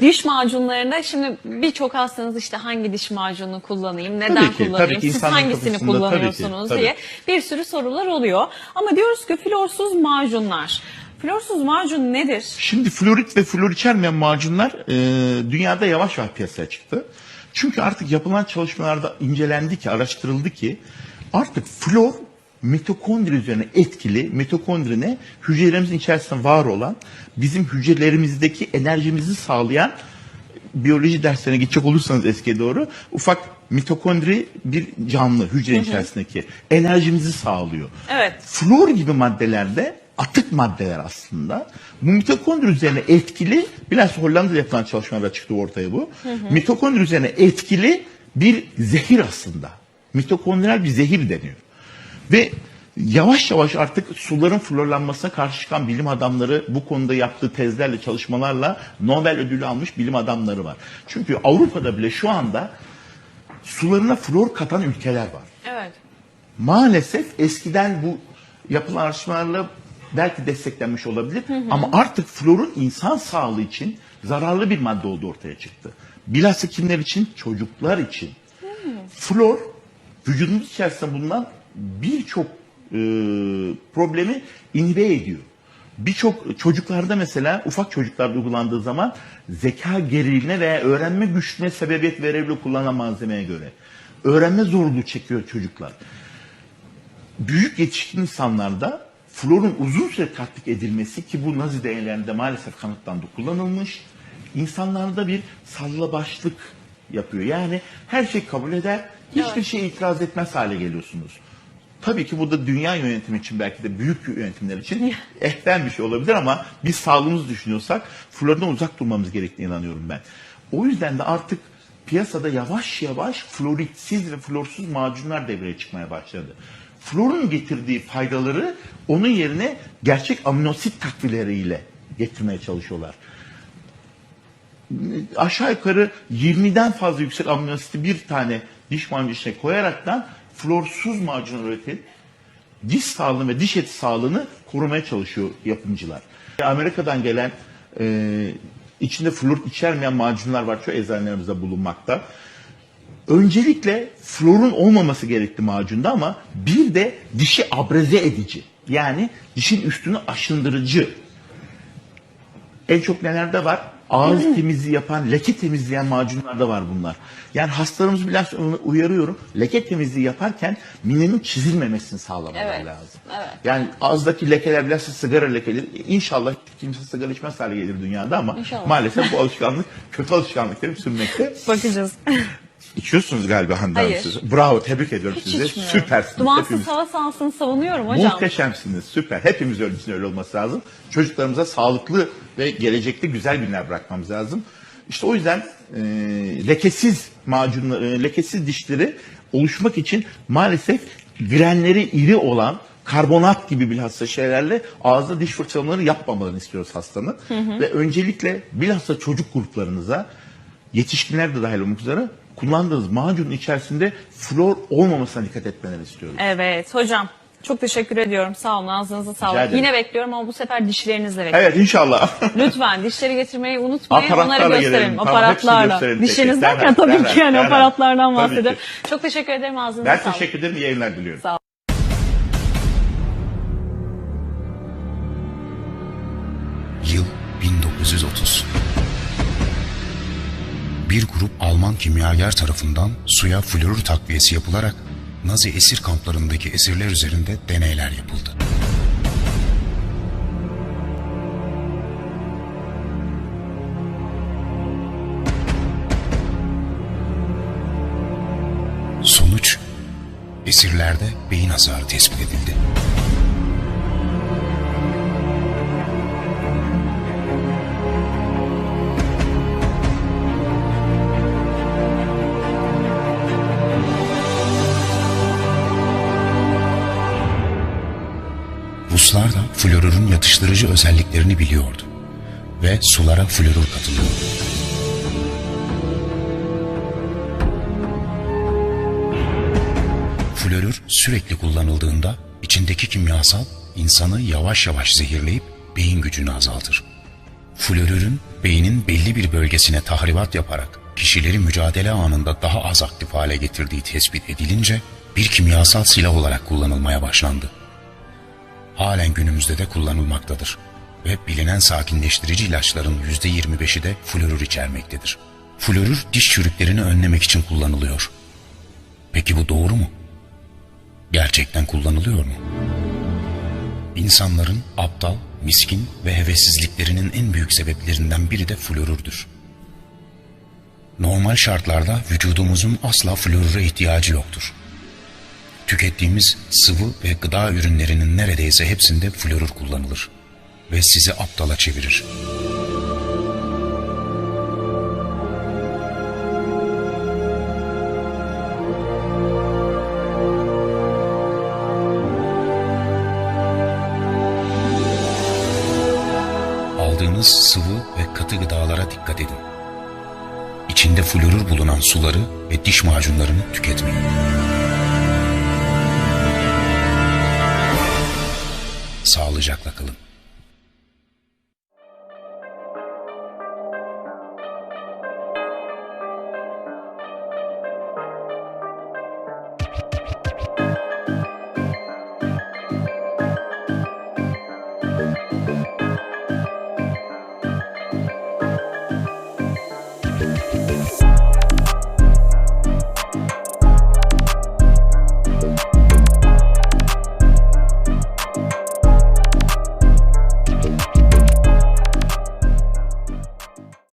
Diş macunlarında şimdi birçok hastanız işte hangi diş macunu kullanayım, neden Tabii ki, kullanayım, tabii ki siz hangisini kafasında tabii ki, kullanıyorsunuz tabii. diye bir sürü sorular oluyor. Ama diyoruz ki florsuz macunlar. Florsuz macun nedir? Şimdi florit ve flor içermeyen macunlar e, dünyada yavaş yavaş piyasaya çıktı. Çünkü artık yapılan çalışmalarda incelendi ki, araştırıldı ki artık flor mitokondri üzerine etkili, mitokondri ne? Hücrelerimizin içerisinde var olan, bizim hücrelerimizdeki enerjimizi sağlayan biyoloji derslerine gidecek olursanız eskiye doğru ufak mitokondri bir canlı hücre içerisindeki enerjimizi sağlıyor. Evet. Flor gibi maddelerde atık maddeler aslında. Bu mitokondri üzerine etkili, bilhassa Hollanda'da yapılan çalışmalarda çıktı ortaya bu. Mitokondri üzerine etkili bir zehir aslında. Mitokondriyal bir zehir deniyor. Ve yavaş yavaş artık suların florlanmasına karşı çıkan bilim adamları bu konuda yaptığı tezlerle, çalışmalarla Nobel ödülü almış bilim adamları var. Çünkü Avrupa'da bile şu anda sularına flor katan ülkeler var Evet. maalesef eskiden bu yapılan araştırmalarla belki desteklenmiş olabilir ama artık florun insan sağlığı için zararlı bir madde olduğu ortaya çıktı. Bilhassa kimler için? Çocuklar için. Flor vücudumuz içerisinde bulunan birçok e, problemi inhibe ediyor. Birçok çocuklarda mesela ufak çocuklarda uygulandığı zaman zeka geriliğine veya öğrenme güçlüğüne sebebiyet verebiliyor kullanılan malzemeye göre. Öğrenme zorluğu çekiyor çocuklar büyük yetişkin insanlarda florun uzun süre tatbik edilmesi ki bu Nazi deneylerinde maalesef kanıtlandı kullanılmış. insanlarda bir sallabaşlık yapıyor. Yani her şey kabul eder, hiçbir Evet. şey itiraz etmez hale geliyorsunuz. Tabii ki bu da dünya yönetimi için belki de büyük yönetimler için ehven bir şey olabilir ama biz sağlığımızı düşünüyorsak flordan uzak durmamız gerektiğine inanıyorum ben. O yüzden de artık piyasada yavaş yavaş floritsiz ve florsuz macunlar devreye çıkmaya başladı. Florun getirdiği faydaları onun yerine gerçek aminosit takviyeleriyle getirmeye çalışıyorlar aşağı yukarı 20'den fazla yüksek amino asiti bir tane diş macunu içine koyaraktan florsuz macun üretip diş sağlığını ve diş eti sağlığını korumaya çalışıyor yapımcılar. Amerika'dan gelen e, içinde flor içermeyen macunlar var çoğu eczanelerimizde bulunmakta. Öncelikle florun olmaması gerekli macunda ama bir de dişi abreze edici. Yani dişin üstünü aşındırıcı en çok nelerde var? Ağız temizliği yapan, leke temizleyen macunlarda var bunlar. Yani hastalarımız biraz uyarıyorum. Leke temizliği yaparken minenin çizilmemesini sağlamaları Evet, lazım. evet. Yani ağızdaki lekeler biraz sigara lekeleri. İnşallah kimse sigara içmez hale gelir dünyada ama İnşallah. maalesef bu alışkanlık kötü alışkanlıkları sürmekte. Bakacağız. İçiyorsunuz galiba Hande Hanım Hayır. siz. Bravo tebrik ediyorum Hiç sizi. içmiyorum. Süpersiniz. Dumansız hava sahasını savunuyorum hocam. Muhteşemsiniz, süper. Hepimiz öyle için öyle olması lazım. Çocuklarımıza sağlıklı ve gelecekte güzel günler bırakmamız lazım. İşte o yüzden e, lekesiz macunlar, e, lekesiz dişleri oluşmak için maalesef grenleri iri olan karbonat gibi bilhassa şeylerle ağızda diş fırçalamaları yapmamalarını istiyoruz hastanın. Ve öncelikle bilhassa çocuk gruplarınıza yetişkinler de dahil olmak üzere kullandığınız macunun içerisinde flor olmamasına dikkat etmelerini istiyoruz. Evet hocam. Çok teşekkür ediyorum. Sağ olun. Ağzınıza sağlık. ederim. Yine bekliyorum ama bu sefer dişlerinizle bekliyorum. Evet inşallah. Lütfen dişleri getirmeyi unutmayın. Aparatlarla Onları gösterelim. gelelim. Tamam, Aparatlarla. gösterelim tek Dişiniz tek. Derhal, tabii derhal, ki yani derhal. aparatlardan Tabii bahsediyorum. Çok teşekkür ederim. Ağzınıza Ben sağlık. teşekkür ederim. İyi yayınlar diliyorum. Sağ olun. Yıl 1930. Bir grup Alman kimyager tarafından suya florür takviyesi yapılarak Nazi esir kamplarındaki esirler üzerinde deneyler yapıldı. Sonuç esirlerde beyin hasarı tespit edildi. Ruslar da florürün yatıştırıcı özelliklerini biliyordu ve sulara florür katılıyordu. Florür sürekli kullanıldığında içindeki kimyasal insanı yavaş yavaş zehirleyip beyin gücünü azaltır. Florürün beynin belli bir bölgesine tahribat yaparak kişileri mücadele anında daha az aktif hale getirdiği tespit edilince bir kimyasal silah olarak kullanılmaya başlandı. Halen günümüzde de kullanılmaktadır ve bilinen sakinleştirici ilaçların %25'i de florür içermektedir. Florür diş çürüklerini önlemek için kullanılıyor. Peki bu doğru mu? Gerçekten kullanılıyor mu? İnsanların aptal, miskin ve hevessizliklerinin en büyük sebeplerinden biri de florürdür. Normal şartlarda vücudumuzun asla florüre ihtiyacı yoktur. Tükettiğimiz sıvı ve gıda ürünlerinin neredeyse hepsinde florür kullanılır ve sizi aptala çevirir. Aldığınız sıvı ve katı gıdalara dikkat edin. İçinde florür bulunan suları ve diş macunlarını tüketmeyin. Sağlıcakla kalın.